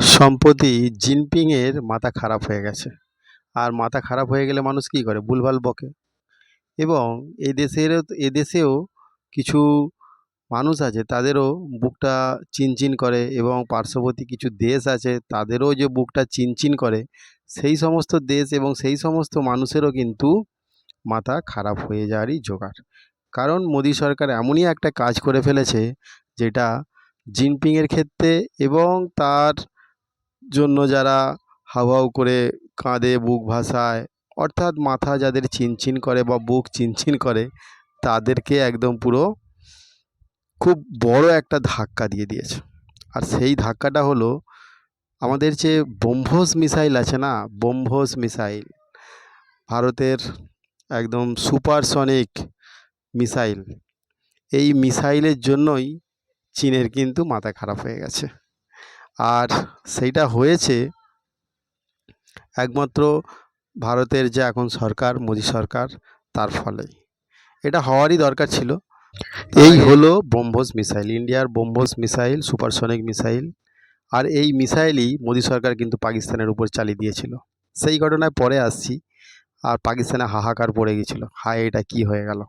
সম্প্রতি জিনপিংয়ের মাথা খারাপ হয়ে গেছে। আর মাথা খারাপ হয়ে গেলে মানুষ কী করে? ভুলভাল বকে। এবং এই দেশেরও এদেশেও কিছু মানুষ আছে, তাদেরও বুকটা চিনচিন করে এবং পার্শ্ববর্তী কিছু দেশ আছে, তাদেরও যে বুকটা চিনচিন করে, সেই সমস্ত দেশ এবং সেই সমস্ত মানুষেরও কিন্তু মাথা খারাপ হয়ে যাওয়ারই জোগাড়। কারণ মোদী সরকার এমনই একটা কাজ করে ফেলেছে, যেটা জিনপিংয়ের ক্ষেত্রে এবং তার জন্য যারা হাউহাউ করে কাঁদে, বুক ভাসায়, অর্থাৎ মাথা যাদের চিনচিন করে বা বুক চিনচিন করে, তাদেরকে একদম পুরো খুব বড় একটা ধাক্কা দিয়ে দিয়েছে। আর সেই ধাক্কাটা হলো আমাদের যে ব্রহ্মোস মিসাইল আছে না ব্রহ্মোস মিসাইল, ভারতের একদম সুপারসনিক মিসাইল, এই মিসাইলের জন্যই চীনের কিন্তু মাথা খারাপ হয়ে গেছে। আর সেইটা হয়েছে একমাত্র ভারতের যে এখন সরকার মোদী সরকার তার ফলেই। এটা হওয়ারই দরকার ছিল। এই হলো ব্রহ্মোস মিসাইল ইন্ডিয়ার ব্রহ্মোস মিসাইল সুপারসনিক মিসাইল। আর এই মিসাইলই মোদী সরকার কিন্তু পাকিস্তানের উপর চালিয়ে দিয়েছিল। সেই ঘটনায় পরে আসছি আর পাকিস্তানে হাহাকার পড়ে গিয়েছিল হায় এটা কি হয়ে গেল?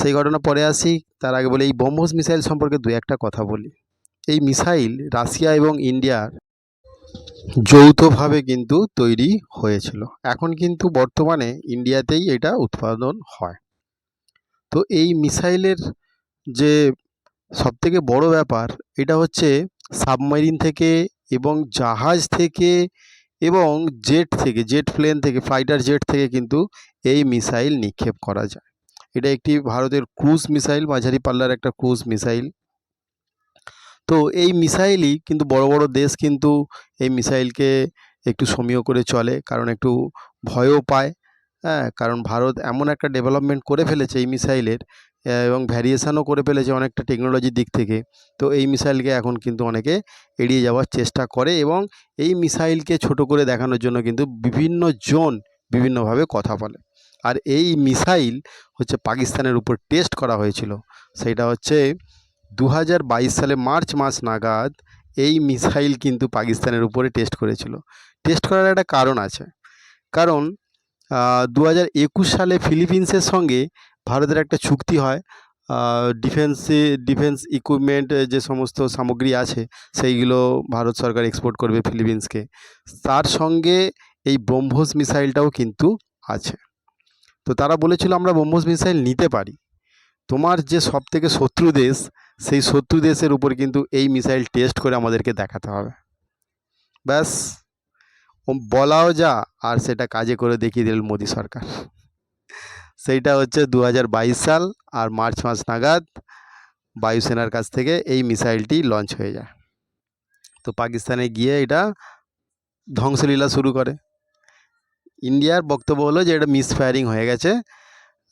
সেই ঘটনা পরে আসি তার আগে বলে এই ব্রহ্মোস মিসাইল সম্পর্কে দু একটা কথা বলি। এই মিসাইল রাশিয়া এবং ইন্ডিয়ার যৌথভাবে কিন্তু তৈরি হয়েছিল। এখন কিন্তু বর্তমানে ইন্ডিয়াতেই এটা উৎপাদন হয়। তো এই মিসাইলের যে সবথেকে বড় ব্যাপার, এটা হচ্ছে সাবমেরিন থেকে এবং জাহাজ থেকে এবং জেট থেকে, জেট প্লেন থেকে, ফাইটার জেট থেকে কিন্তু এই মিসাইল নিক্ষেপ করা যায়। এটা একটি ভারতের ক্রুজ মিসাইল, মাঝারি পাল্লার একটা ক্রুজ মিসাইল। তো এই মিসাইলই কিন্তু বড় বড় দেশ কিন্তু এই মিসাইলকে একটু সমীহ করে চলে, কারণ একটু ভয়ও পায়। হ্যাঁ কারণ ভারত এমন একটা ডেভেলপমেন্ট করে ফেলেছে এই মিসাইলের এবং ভ্যারিয়েশানও করে ফেলেছে অনেকটা টেকনোলজির দিক থেকে। তো এই মিসাইলকে এখন কিন্তু অনেকে এড়িয়ে যাওয়ার চেষ্টা করে এবং এই মিসাইলকে ছোট করে দেখানোর জন্য কিন্তু বিভিন্ন জন বিভিন্নভাবে কথা বলে। আর এই মিসাইল হচ্ছে পাকিস্তানের উপর টেস্ট করা হয়েছিল। সেটা হচ্ছে দু হাজার বাইশ সালে মার্চ মাস নাগাদ এই মিসাইল কিন্তু পাকিস্তানের উপরে টেস্ট করেছিল। টেস্ট করার একটা কারণ আছে। কারণ দু হাজার একুশ সালে ফিলিপিন্সের সঙ্গে ভারতের একটা চুক্তি হয়। ডিফেন্সে, ডিফেন্স ইকুইপমেন্ট যে সমস্ত সামগ্রী আছে, সেইগুলো ভারত সরকার এক্সপোর্ট করবে ফিলিপিন্সকে। তার সঙ্গে এই ব্রহ্মোস মিসাইলটাও কিন্তু আছে। তো তারা বলেছিল, আমরা ব্রহ্মোস মিসাইল নিতে পারি। তোমার যে সব থেকে শত্রু দেশ, সেই শত্রু দেশের উপর কিন্তু এই মিসাইল টেস্ট করে আমাদেরকে দেখাতে হবে। ব্যাস বলাও যা, আর সেটা কাজে করে দেখিয়ে দিল মোদী সরকার। সেইটা হচ্ছে দু হাজার বাইশ সাল আর মার্চ মাস নাগাদ বায়ুসেনার কাছ থেকে এই মিসাইলটি লঞ্চ হয়ে যায়। তো পাকিস্তানে গিয়ে এটা ধ্বংসলীলা শুরু করে। ইন্ডিয়ার বক্তব্য হলো যে এটা মিসফায়ারিং হয়ে গেছে।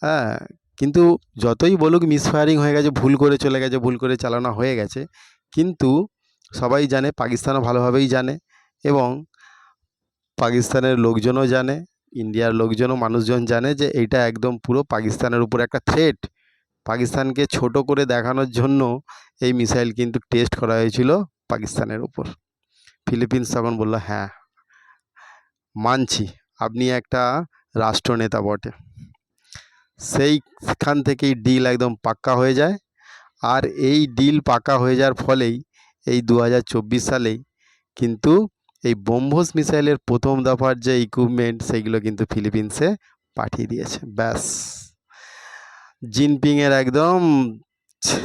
হ্যাঁ কিন্তু যতই বলুক মিসফায়ারিং হয়ে গেছে, ভুল করে চলে গেছে, ভুল করে চালানো হয়ে গেছে, কিন্তু সবাই জানে, পাকিস্তানও ভালোভাবেই জানে এবং পাকিস্তানের লোকজনও জানে, ইন্ডিয়ার লোকজনও, মানুষজন জানে যে এইটা একদম পুরো পাকিস্তানের উপর একটা থ্রেট পাকিস্তানকে ছোট করে দেখানোর জন্য এই মিসাইল কিন্তু টেস্ট করা হয়েছিল পাকিস্তানের উপর। ফিলিপিন্স তখন বলল হ্যাঁ মানছি। আপনি একটা রাষ্ট্রনেতা বটে। সেইখান থেকেই ডিল একদম পাক্কা হয়ে যায়। আর এই ডিল পাকা হয়ে যাওয়ার ফলেই এই দু হাজার চব্বিশ সালেই কিন্তু এই ব্রহ্মোস মিসাইলের প্রথম দফার যে ইকুইপমেন্ট সেইগুলো কিন্তু ফিলিপিন্সে পাঠিয়ে দিয়েছে। ব্যাস। জিনপিংয়ের একদম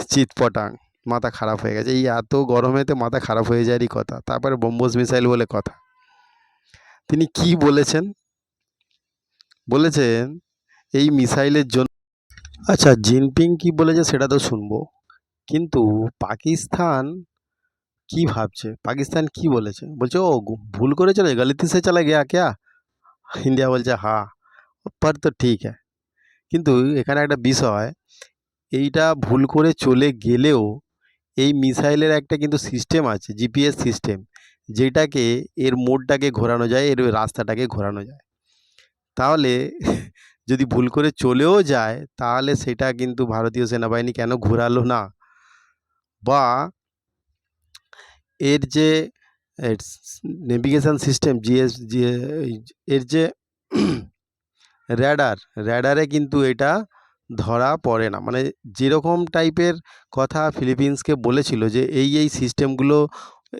চিৎপটাং। মাথা খারাপ হয়ে গেছে। এই এত গরমেতে মাথা খারাপ হয়ে যাওয়ারই কথা। তারপরে ব্রহ্মোস মিসাইল বলে কথা। তিনি কি বলেছেন? বলেছেন এই মিসাইলের জন্য আচ্ছা জিনপিং কি বলেছে সেটা তো শুনব। কিন্তু পাকিস্তান কি ভাবছে? পাকিস্তান কি বলেছে? বলছে, ও ভুল করে চলে গলতি সে চলা গিয়া ক্যা? ইন্ডিয়া বলছে, হা পর তো ঠিক হ্যাঁ কিন্তু এখানে একটা বিষয়, এইটা ভুল করে চলে গেলেও এই মিসাইলের একটা কিন্তু সিস্টেম আছে, জিপিএস সিস্টেম, যেটাকে এর মোডটাকে ঘোরানো যায়, এর রাস্তাটাকে ঘোরানো যায়। তাহলে যদি ভুল করে চলেও যায়, তাহলে সেটা কিন্তু ভারতীয় সেনাবাহিনী কেন ঘোরালো না? বা এর যে নেভিগেশন সিস্টেম জিএস এর যে র্যাডার র্যাডারে কিন্তু এটা ধরা পড়ে না। মানে যেরকম টাইপের কথা ফিলিপিন্সকে বলেছিল যে, এই এই সিস্টেমগুলো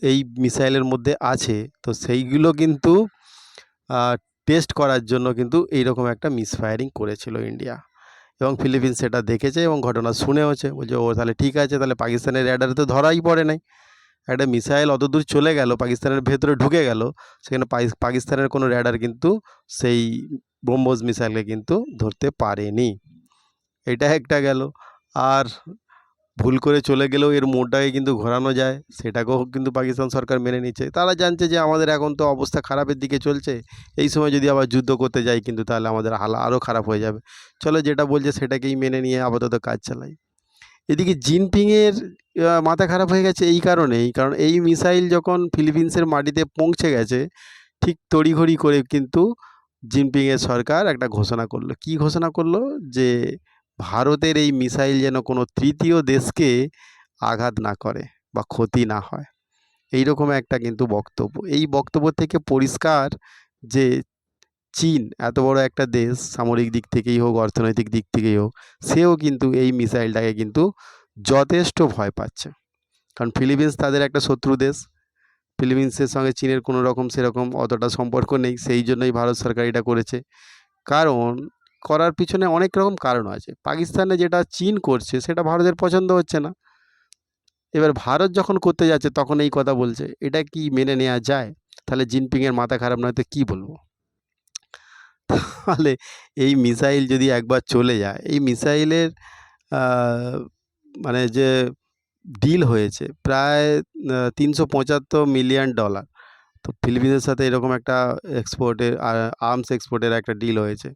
এই মিসাইলের মধ্যে আছে, তো সেইগুলো কিন্তু টেস্ট করার জন্য কিন্তু এইরকম একটা মিসফায়ারিং করেছিল ইন্ডিয়া। এবং ফিলিপিন্স সেটা দেখেছে এবং ঘটনা শুনেওছে। বলছে, ও তাহলে ঠিক আছে, তাহলে পাকিস্তানের র্যাডারে তো ধরাই পড়ে নাই। একটা মিসাইল অত দূর চলে গেল, পাকিস্তানের ভেতরে ঢুকে গেল, সেখানে পাকিস্তানের কোনো র্যাডার কিন্তু সেই ব্রহ্মোস মিসাইলকে কিন্তু ধরতে পারেনি। এটা একটা গেল। আর ভুল করে চলে গেলেও এর মোড়টাকে কিন্তু ঘোরানো যায়। সেটাকেও কিন্তু পাকিস্তান সরকার মেনে নিচ্ছে। তারা জানছে যে আমাদের এখন তো অবস্থা খারাপের দিকে চলছে। এই সময় যদি আবার যুদ্ধ করতে যাই কিন্তু তাহলে আমাদের হালা আরও খারাপ হয়ে যাবে। চলো যেটা বলছে সেটাকেই মেনে নিয়ে আপাতত কাজ চালাই। এদিকে জিনপিংয়ের মাথা খারাপ হয়ে গেছে এই কারণেই। কারণ এই মিসাইল যখন ফিলিপিন্সের মাটিতে পৌঁছে গেছে, ঠিক তড়িঘড়ি করে কিন্তু জিনপিংয়ের সরকার একটা ঘোষণা করল। কি ঘোষণা করল? যে ভারতের এই মিসাইল যেন কোনো তৃতীয় দেশকে আঘাত না করে বা ক্ষতি না হয়। এই রকম একটা কিন্তু বক্তব্য। এই বক্তব্য থেকে পরিষ্কার যে চীন এত বড় একটা দেশ, সামরিক দিক থেকেই হোক, অর্থনৈতিক দিক থেকেই হোক, সেও কিন্তু এই মিসাইলটাকে কিন্তু যথেষ্ট ভয় পাচ্ছে। কারণ ফিলিপিন্স তাদের একটা শত্রু দেশ। ফিলিপিন্সের সঙ্গে চীনের কোনো রকম সেরকম অতটা সম্পর্ক নেই। সেই জন্যই ভারত সরকার এটা করেছে। কারণ করার পিছনে অনেক রকম কারণ আছে। পাকিস্তানে যেটা চীন করছে, সেটা ভারতের পছন্দ হচ্ছে না। এবার ভারত যখন করতে যাচ্ছে, তখন এই কথা বলছে, এটা কি মেনে নেওয়া যায়? তাহলে জিনপিংয়ের মাথা খারাপ নয় তো কী বলব? তাহলে এই মিসাইল যদি একবার চলে যায়, এই মিসাইলের মানে যে ডিল হয়েছে, প্রায় তিনশো পঁচাত্তর মিলিয়ন ডলার। তো ফিলিপিন্সের সাথে এরকম একটা এক্সপোর্টের আর্মস এক্সপোর্টের একটা ডিল হয়েছে।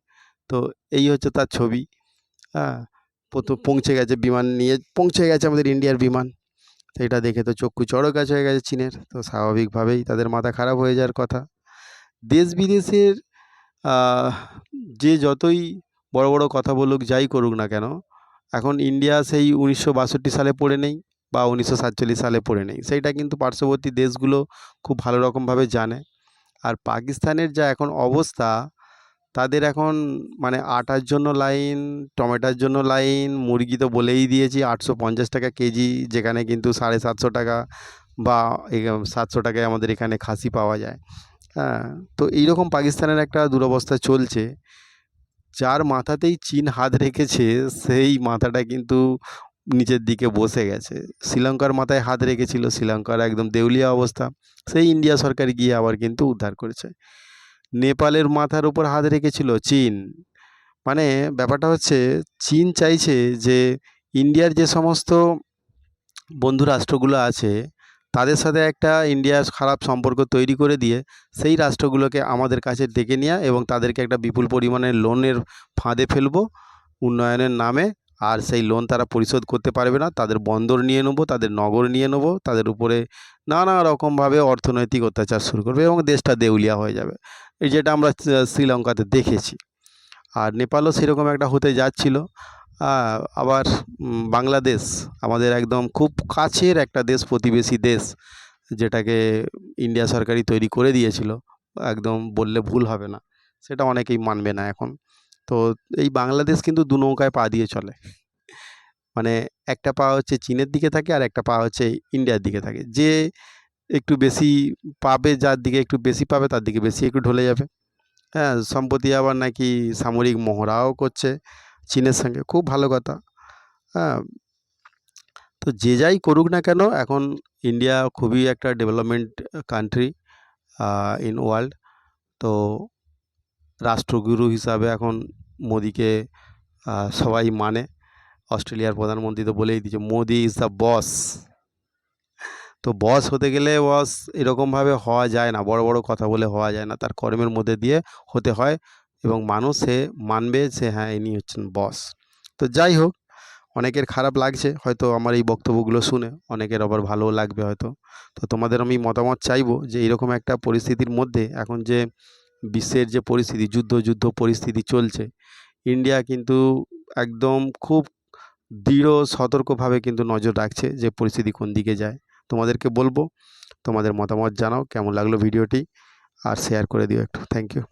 তো এই হচ্ছে তার ছবি। হ্যাঁ প্রথম পৌঁছে গেছে বিমান নিয়ে পৌঁছে গেছে আমাদের ইন্ডিয়ার বিমান। তো এটা দেখে তো চক্ষু চড়ক গাছ হয়ে গেছে চীনের। তো স্বাভাবিকভাবেই তাদের মাথা খারাপ হয়ে যাওয়ার কথা। দেশ বিদেশের যে যতই বড় বড় কথা বলুক যাই করুক না কেন এখন ইন্ডিয়া সেই উনিশশো বাষট্টি সালে পড়ে নেই বা উনিশশো সাতচল্লিশ সালে পড়ে নেই। সেইটা কিন্তু পার্শ্ববর্তী দেশগুলো খুব ভালো রকমভাবে জানে। আর পাকিস্তানের যা এখন অবস্থা তাদের এখন মানে আটার জন্য লাইন, টমেটোর জন্য লাইন, মুরগি তো বলেই দিয়েছি আটশো পঞ্চাশ টাকা কেজি, যেখানে কিন্তু সাড়ে সাতশো টাকা বা সাতশো টাকায় আমাদের এখানে খাসি পাওয়া যায়। হ্যাঁ তো এইরকম পাকিস্তানের একটা দুরবস্থা চলছে। যার মাথাতেই চীন হাত রেখেছে, সেই মাথাটা কিন্তু নিচের দিকে বসে গেছে। শ্রীলঙ্কার মাথায় হাত রেখেছিল, শ্রীলঙ্কার একদম দেউলিয়া অবস্থা। সেই ইন্ডিয়া সরকার গিয়ে আবার কিন্তু উদ্ধার করেছে। নেপালের মাথার উপর হাত রেখেছিল চীন। মানে ব্যাপারটা হচ্ছে, চীন চাইছে যে ইন্ডিয়ার যে সমস্ত বন্ধু রাষ্ট্রগুলো আছে, তাদের সাথে একটা ইন্ডিয়ার খারাপ সম্পর্ক তৈরি করে দিয়ে সেই রাষ্ট্রগুলোকে আমাদের কাছে ডেকে নেওয়া এবং তাদেরকে একটা বিপুল পরিমাণের লোনের ফাঁদে ফেলব উন্নয়নের নামে। আর সেই লোন তারা পরিশোধ করতে পারবে না, তাদের বন্দর নিয়ে নেব, তাদের নগর নিয়ে নেব, তাদের উপরে নানা রকমভাবে অর্থনৈতিক অত্যাচার শুরু করবে এবং দেশটা দেউলিয়া হয়ে যাবে। এই যেটা আমরা শ্রীলঙ্কাতে দেখেছি। আর নেপালও সেরকম একটা হতে যাচ্ছিল। আবার বাংলাদেশ আমাদের একদম খুব কাছের একটা দেশ, প্রতিবেশী দেশ, যেটাকে ইন্ডিয়া সরকারই তৈরি করে দিয়েছিল। একদম বললে ভুল হবে না। সেটা অনেকেই মানবে না এখন। তো এই বাংলাদেশ কিন্তু দু নৌকায় পা দিয়ে চলে। মানে একটা পা হচ্ছে চীনের দিকে থাকে আর একটা পা হচ্ছে ইন্ডিয়ার দিকে থাকে। যে একটু বেশি পাবে যার দিকে একটু বেশি পাবে, তার দিকে বেশি একটু ঢলে যাবে। হ্যাঁ সম্প্রতি আবার নাকি সামরিক মহড়াও করছে চীনের সঙ্গে, খুব ভালো কথা। হ্যাঁ তো যে যাই করুক না কেন, এখন ইন্ডিয়া খুবই একটা ডেভেলপমেন্ট কান্ট্রি ইন ওয়ার্ল্ড তো রাষ্ট্রগুরু হিসাবে এখন মোদিকে সবাই মানে। অস্ট্রেলিয়ার প্রধানমন্ত্রী তো বলেই দিয়েছে, মোদি ইজ দ্য বস তো বস হতে গেলে বস এরকমভাবে হওয়া যায় না। বড় বড় কথা বলে হওয়া যায় না। তার কর্মের মধ্যে দিয়ে হতে হয় এবং মানুষ সে মানবে সে হ্যাঁ ইনি হচ্ছেন বস তো যাই হোক, অনেকের খারাপ লাগছে, হয়তো আমার এই বক্তব্যগুলো শুনে, অনেকের আবার ভালোও লাগবে হয়তো। তো তোমাদের আমি মতামত চাইব যে, এরকম একটা পরিস্থিতির মধ্যে এখন যে, বিশ্বের যে পরিস্থিতি, যুদ্ধ যুদ্ধ পরিস্থিতি চলছে ইন্ডিয়া কিন্তু একদম খুব দৃঢ়, সতর্কভাবে কিন্তু নজর রাখছে যে, পরিস্থিতি কোন দিকে যায়। তোমাদেরকে বলব। তোমাদের মতামত জানাও, কেমন লাগল ভিডিওটি? আর শেয়ার করে দিও একটু। Thank you